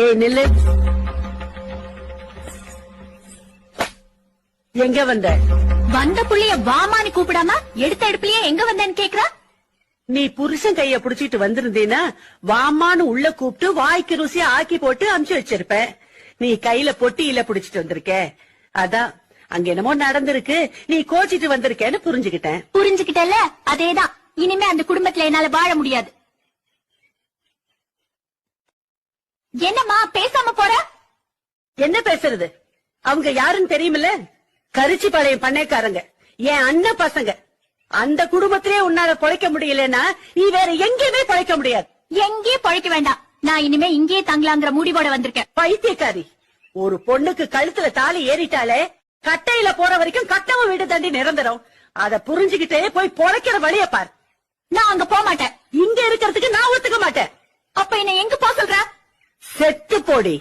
ஏய் நில்லு. எங்க வந்த? வந்த புள்ளைய வாமான்னு கூப்பிடாம எடுத்த எடுப்புலயே எங்க வந்தேன்னு கேக்குறா? நீ புருஷன் கைய புடிச்சிட்டு வந்திருந்தீனா வாமான்னு உள்ள கூப்பிட்டு வாய்க்கு ருசியா ஆக்கி போட்டு அமுச்சு வச்சிருப்ப. நீ கையில பொட்டியில புடிச்சிட்டு வந்திருக்க. அதான் அங்க என்னமோ நடந்திருக்கு. நீ கோச்சிட்டு வந்திருக்கேன்னு புரிஞ்சுகிட்டேன் புரிஞ்சுக்கிட்டல அதேதான். இனிமே அந்த குடும்பத்துல என்னால வாழ முடியாது. என்னம்மா பேசாம போற? என்ன பேசுறது? அவங்க யாருன்னு தெரியுமில்ல? கரிச்சி பாளையம் பண்ணைக்காரங்க. என் அண்ணன் பசங்க. அந்த குடும்பத்திலே உன்னால பொழைக்க முடியலன்னா நீ வேற எங்கேயுமே பொழைக்க முடியாது. எங்கேயும் பழைக்க வேண்டாம். நான் இனிமே இங்கேயே தங்கலாங்கிற முடிவோட வந்திருக்கேன். பைத்தியக்காரி. ஒரு பொண்ணுக்கு கழுத்துல தாலி ஏறிட்டாலே கட்டையில போற வரைக்கும் கட்டவும் வீடு தாண்டி நிரந்தரம். அத புரிஞ்சுகிட்டே போய் பொழைக்கிற வழிய பார். நான் அங்க போக மாட்டேன் இங்க இருக்கிறதுக்கு செத்து போடி